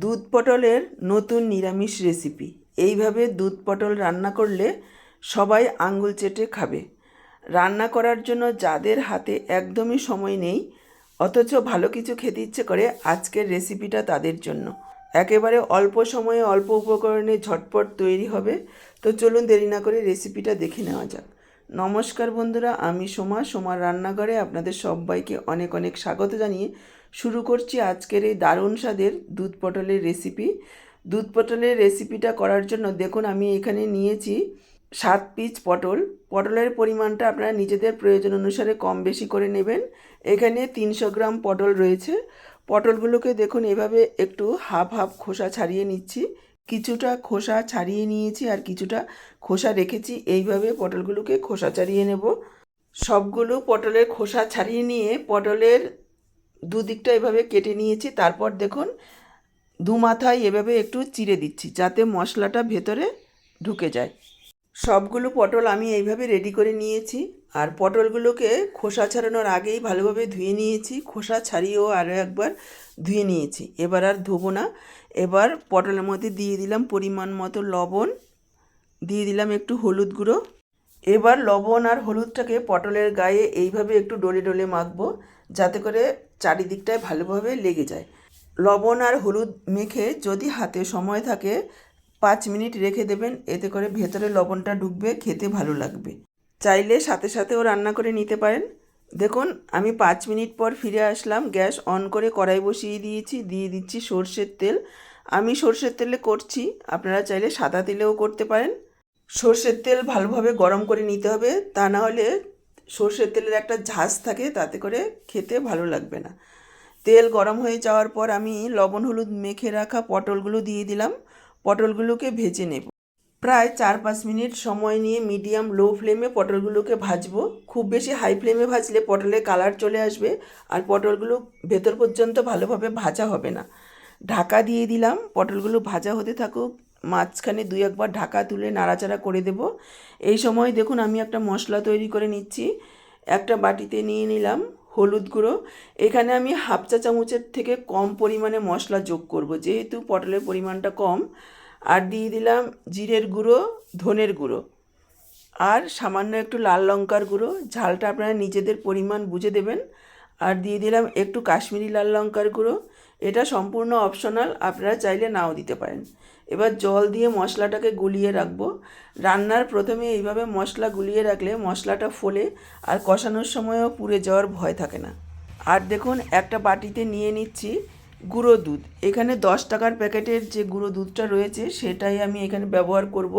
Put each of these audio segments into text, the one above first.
দুধ পটলের নতুন নিরামিষ রেসিপি। এইভাবে দুধ পটল রান্না করলে সবাই আঙ্গুল চেটে খাবে। রান্না করার জন্য যাদের হাতে একদমই সময় নেই, অথচ ভালো কিছু খেতে ইচ্ছে করে, আজকের রেসিপিটা তাদের জন্য। একেবারে অল্প সময়ে অল্প উপকরণে ঝটপট তৈরি হবে। তো চলুন দেরি না করে রেসিপিটা দেখে নেওয়া যাক। নমস্কার বন্ধুরা, আমি সোমা। সোমার রান্নাঘরে আপনাদের সবাইকে অনেক অনেক স্বাগত জানিয়ে শুরু করছি আজকের এই দারুণ স্বাদের দুধ পটলের রেসিপি দুধ পটলের রেসিপিটা করার জন্য দেখুন, আমি এখানে নিয়েছি সাত পিচ পটল। পটলের পরিমাণটা আপনারা নিজেদের প্রয়োজন অনুসারে কম বেশি করে নেবেন। এখানে তিনশো গ্রাম পটল রয়েছে। পটলগুলোকে দেখুন, এভাবে একটু হাফ হাফ খোসা ছাড়িয়ে নিচ্ছি। কিছুটা খোসা ছাড়িয়ে নিয়েছি আর কিছুটা খোসা রেখেছি। এইভাবে পটলগুলোকে খোসা ছাড়িয়ে নেব। সবগুলো পটলের খোসা ছাড়িয়ে নিয়ে পটলের দুদিকটা এভাবে কেটে নিয়েছি, তারপর দেখুন দু মাথায় এভাবে একটু চিড়ে দিচ্ছি যাতে মশলাটা ভেতরে ঢুকে যায়। সবগুলো পটল আমি এইভাবে রেডি করে নিয়েছি আর পটলগুলোকে খোসা ছাড়ানোর আগেই ভালোভাবে ধুয়ে নিয়েছি, খোসা ছাড়িয়েও আরও একবার ধুয়ে নিয়েছি। এবার আর ধোবো না, এবার পটলের মধ্যে দিয়ে দিলাম পরিমাণ মতো লবণ, দিয়ে দিলাম একটু হলুদ গুঁড়ো। এবার লবণ আর হলুদটাকে পটলের গায়ে এইভাবে একটু ডলে ডলে মাখবো যাতে করে চারিদিকটায় ভালোভাবে লেগে যায়। লবণ আর হলুদ মেখে যদি হাতে সময় থাকে, পাঁচ মিনিট রেখে দেবেন, এতে করে ভেতরে লবণটা ঢুকবে, খেতে ভালো লাগবে। চাইলে সাথে সাথেও রান্না করে নিতে পারেন। দেখুন, আমি পাঁচ মিনিট পর ফিরে আসলাম। গ্যাস অন করে কড়াই বসিয়ে দিয়েছি, দিয়ে দিচ্ছি সর্ষের তেল। আমি সর্ষের তেলে করছি, আপনারা চাইলে সাদা তেলেও করতে পারেন। সর্ষের তেল ভালোভাবে গরম করে নিতে হবে, তা না হলে সর্ষের তেলের একটা ঝাঁজ থাকে, তাতে করে খেতে ভালো লাগবে না। তেল গরম হয়ে যাওয়ার পর আমি লবণ, হলুদ মেখে রাখা পটলগুলো দিয়ে দিলাম। পটলগুলোকে ভেজে নেব। প্রায় চার পাঁচ মিনিট সময় নিয়ে মিডিয়াম লো ফ্লেমে পটলগুলোকে ভাজবো। খুব বেশি হাই ফ্লেমে ভাজলে পটলের কালার চলে আসবে আর পটলগুলো ভেতর পর্যন্ত ভালোভাবে ভাজা হবে না। ঢাকা দিয়ে দিলাম। পটলগুলো ভাজা হতে থাকুক। মাঝখানে দুই একবার ঢাকা তুলে নাড়াচাড়া করে দেব। এই সময় দেখুন আমি একটা মশলা তৈরি করে নিচ্ছি। একটা বাটিতে নিয়ে নিলাম হলুদ গুঁড়ো। এখানে আমি হাফ চা চামচের থেকে কম পরিমাণে মশলা যোগ করব, যেহেতু পটলের পরিমাণটা কম। আর দিয়ে দিলাম জিরের গুঁড়ো, ধনের গুঁড়ো। আর সামান্য একটু লাল লঙ্কার গুঁড়ো। ঝালটা আপনারা নিজেদের পরিমাণ বুঝে দেবেন। আর দিয়ে দিলাম একটু কাশ্মীরি লাল লঙ্কার গুঁড়ো। এটা সম্পূর্ণ অপশনাল আপনারা চাইলে নাও দিতে পারেন। এবার জল দিয়ে মশলাটাকে গুলিয়ে রাখব। রান্নার প্রথমে এইভাবে মশলা গুলিয়ে রাখলে মশলাটা ফোলে আর কষানোর সময়ও পুড়ে যাওয়ার ভয় থাকে না। আর দেখুন, একটা বাটিতে নিয়ে নিচ্ছি গুঁড়ো দুধ। এখানে দশ টাকার প্যাকেটের যে গুঁড়ো দুধটা রয়েছে, সেটাই আমি এখানে ব্যবহার করব।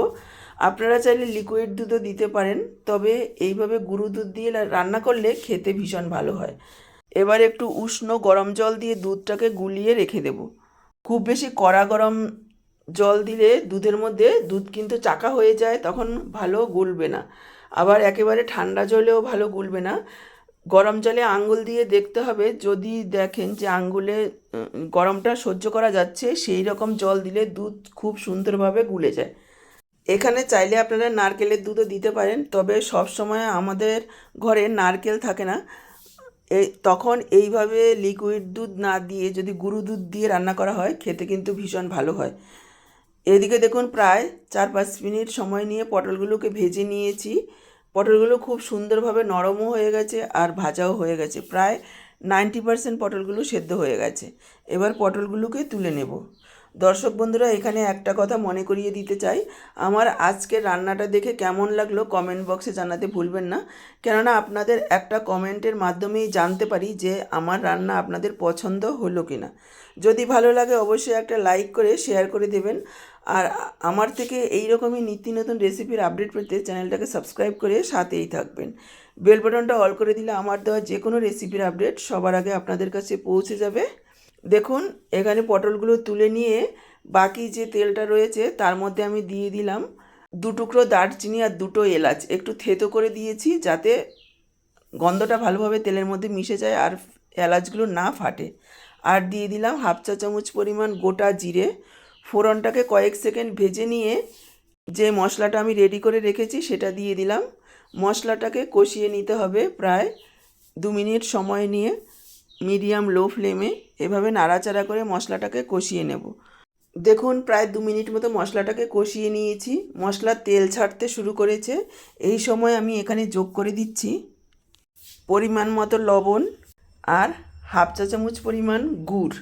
আপনারা চাইলে লিকুইড দুধও দিতে পারেন, তবে এইভাবে গুঁড়ো দুধ দিয়ে রান্না করলে খেতে ভীষণ ভালো হয়। এবার একটু উষ্ণ গরম জল দিয়ে দুধটাকে গুলিয়ে রেখে দেব। খুব বেশি কড়া গরম জল দিলে দুধের মধ্যে দুধ কিন্তু চাকা হয়ে যায়, তখন ভালো গুলবে না। আবার একেবারে ঠান্ডা জলেও ভালো গুলবে না। গরম জলে আঙ্গুল দিয়ে দেখতে হবে, যদি দেখেন যে আঙ্গুলে গরমটা সহ্য করা যাচ্ছে, সেই রকম জল দিলে দুধ খুব সুন্দরভাবে গুলে যায়। এখানে চাইলে আপনারা নারকেলের দুধও দিতে পারেন, তবে সব সময় আমাদের ঘরে নারকেল থাকে না। এই তখন এইভাবে লিকুইড দুধ না দিয়ে যদি গুঁড়ো দুধ দিয়ে রান্না করা হয়, খেতে কিন্তু ভীষণ ভালো হয়। এদিকে দেখুন প্রায় চার পাঁচ মিনিট সময় নিয়ে পটলগুলোকে ভেজে নিয়েছি। পটলগুলো খুব সুন্দরভাবে নরমও হয়ে গেছে আর ভাজাও হয়ে গেছে। প্রায় নাইনটি পারসেন্ট পটলগুলো সেদ্ধ হয়ে গেছে। এবার পটলগুলোকে তুলে নেব। দর্শক বন্ধুরা, এখানে একটা কথা মনে করিয়ে দিতে চাই। আমার আজকের রান্নাটা দেখে কেমন লাগল কমেন্ট বক্সে জানাতে ভুলবেন না। কেননা আপনাদের একটা কমেন্টের মাধ্যমেই জানতে পারি যে আমার রান্না আপনাদের পছন্দ হলো কি না যদি ভালো লাগে অবশ্যই একটা লাইক করে, শেয়ার করে দেবেন। আর আমার থেকে এই রকমই নিত্য নতুন রেসিপির আপডেট পেতে চ্যানেলটাকে সাবস্ক্রাইব করে সাথেই থাকবেন। বেল বাটনটা অল করে দিলে আমার দেওয়া যে কোনো রেসিপির আপডেট সবার আগে আপনাদের কাছে পৌঁছে যাবে। দেখুন, এখানে পটলগুলো তুলে নিয়ে বাকি যে তেলটা রয়েছে তার মধ্যে আমি দিয়ে দিলাম দু টুকরো দারচিনি আর দুটো এলাচ। একটু থেতো করে দিয়েছি যাতে গন্ধটা ভালোভাবে তেলের মধ্যে মিশে যায় আর এলাচগুলো না ফাটে। আর দিয়ে দিলাম হাফ চা চামচ পরিমাণ গোটা জিরে। ফোড়নটাকে কয়েক সেকেন্ড ভেজে নিয়ে যে মশলাটা আমি রেডি করে রেখেছি সেটা দিয়ে দিলাম। মশলাটাকে কষিয়ে নিতে হবে প্রায় দু মিনিট সময় নিয়ে। মিডিয়াম, লো ফ্লেমে এভাবে নাড়াচাড়া করে মশলাটাকে কষিয়ে নেব। দেখুন, প্রায় দু মিনিট মতো মশলাটাকে কষিয়ে নিয়েছি। মশলার তেল ছাড়তে শুরু করেছে। এই সময় আমি এখানে যোগ করে দিচ্ছি পরিমাণ মতো লবণ আর হাফ চা চামচ পরিমাণ গুড়।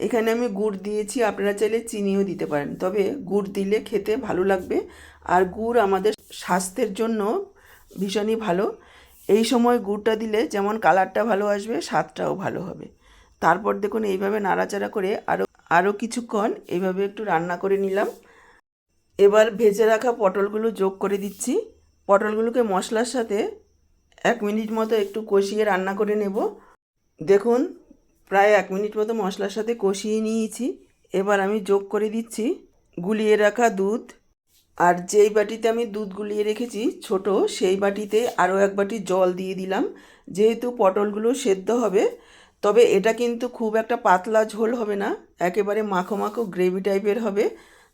এখানে আমি গুড় দিয়েছি, আপনারা চাইলে চিনিও দিতে পারেন। তবে গুড় দিলে খেতে ভালো লাগবে। আর গুড় আমাদের স্বাস্থ্যের জন্য ভীষণই ভালো। এই সময় গুড়টা দিলে যেমন কালারটা ভালো আসবে, স্বাদটাও ভালো হবে। তারপর দেখুন এইভাবে নাড়াচাড়া করে আরও আরও কিছুক্ষণ এইভাবে একটু রান্না করে নিলাম। এবার ভেজে রাখা পটলগুলো যোগ করে দিচ্ছি। পটলগুলোকে মশলার সাথে এক মিনিট মতো একটু কষিয়ে রান্না করে নেব। দেখুন, প্রায় এক মিনিট মতো মশলার সাথে কষিয়ে নিয়েছি। এবার আমি যোগ করে দিচ্ছি গুলিয়ে রাখা দুধ। আর যেই বাটিতে আমি দুধ গুলিয়ে রেখেছি, ছোট, সেই বাটিতে আরও এক বাটি জল দিয়ে দিলাম। যেহেতু পটলগুলো সেদ্ধ হবে, তবে এটা কিন্তু খুব একটা পাতলা ঝোল হবে না, একেবারে মাখো মাখো গ্রেভি টাইপের হবে,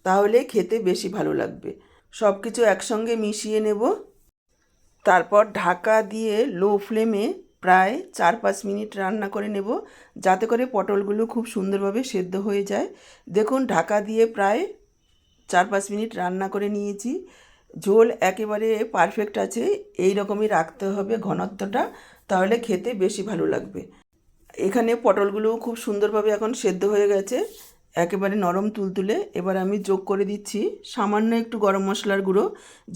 তাহলে খেতে বেশি ভালো লাগবে। সব কিছু একসঙ্গে মিশিয়ে নেব। তারপর ঢাকা দিয়ে লো ফ্লেমে প্রায় চার পাঁচ মিনিট রান্না করে নেব, যাতে করে পটলগুলো খুব সুন্দরভাবে সেদ্ধ হয়ে যায়। দেখুন, ঢাকা দিয়ে প্রায় চার পাঁচ মিনিট রান্না করে নিয়েছি। ঝোল একেবারে পারফেক্ট আছে এই রকমই রাখতে হবে ঘনত্বটা, তাহলে খেতে বেশি ভালো লাগবে। এখানে পটলগুলো খুব সুন্দরভাবে এখন সেদ্ধ হয়ে গেছে, একেবারে নরম তুলতুলে। এবার আমি যোগ করে দিচ্ছি সামান্য একটু গরম মশলার গুঁড়ো।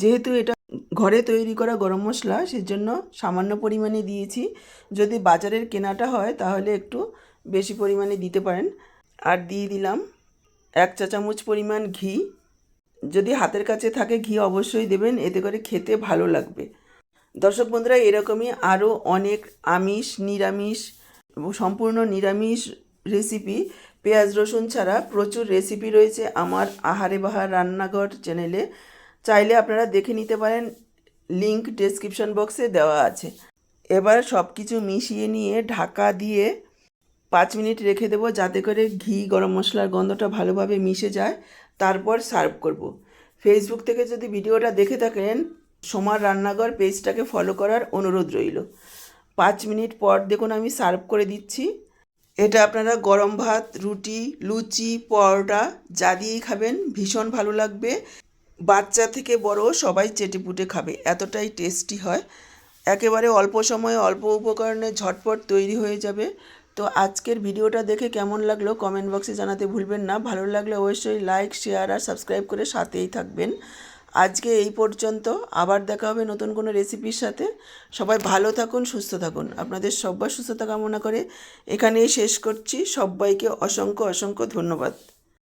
যেহেতু এটা ঘরে তৈরি করা গরম মশলা, সেজন্য সামান্য পরিমাণে দিয়েছি। যদি বাজারের কেনাটা হয়, তাহলে একটু বেশি পরিমাণে দিতে পারেন। আর দিয়ে দিলাম এক চা চামচ পরিমাণ ঘি। যদি হাতের কাছে থাকে, ঘি অবশ্যই দেবেন, এতে করে খেতে ভালো লাগবে। দর্শক বন্ধুরা, এরকমই আরও অনেক আমিষ, নিরামিষ, সম্পূর্ণ নিরামিষ রেসিপি পেঁয়াজ, রসুন ছাড়া প্রচুর রেসিপি রয়েছে আমার আহারে বাহার রান্নাঘর চ্যানেলে চাইলে আপনারা দেখে নিতে পারেন লিংক ডেসক্রিপশন বক্সে দেওয়া আছে। এবার সব কিছু মিশিয়ে নিয়ে ঢাকা দিয়ে পাঁচ মিনিট রেখে দেবো, যাতে করে ঘি, গরম মশলার গন্ধটা ভালোভাবে মিশে যায়। তারপর সার্ভ করব। ফেসবুক থেকে যদি ভিডিওটা দেখে থাকেন, সোমার রান্নাঘর পেজটাকে ফলো করার অনুরোধ রইল। পাঁচ মিনিট পর দেখুন আমি সার্ভ করে দিচ্ছি। এটা আপনারা গরম ভাত, রুটি, লুচি, পরোটা যা দিয়েই খাবেন, ভীষণ ভালো লাগবে। বাচ্চা থেকে বড় সবাই চেটেপুটে খাবে, এতটাই টেস্টি হয়। একেবারে অল্প সময়ে অল্প উপকরণে ঝটপট তৈরি হয়ে যাবে। তো আজকের ভিডিওটা দেখে কেমন লাগল কমেন্ট বক্সে জানাতে ভুলবেন না। ভালো লাগলে অবশ্যই লাইক শেয়ার আর সাবস্ক্রাইব করে সাথেই থাকবেন। আজকে এই পর্যন্ত, আবার দেখা হবে নতুন কোনো রেসিপির সাথে। সবাই ভালো থাকুন, সুস্থ থাকুন। আপনাদের সব্বার সুস্থতা কামনা করে এখানেই শেষ করছি। সবাইকে অসংখ্য অসংখ্য ধন্যবাদ।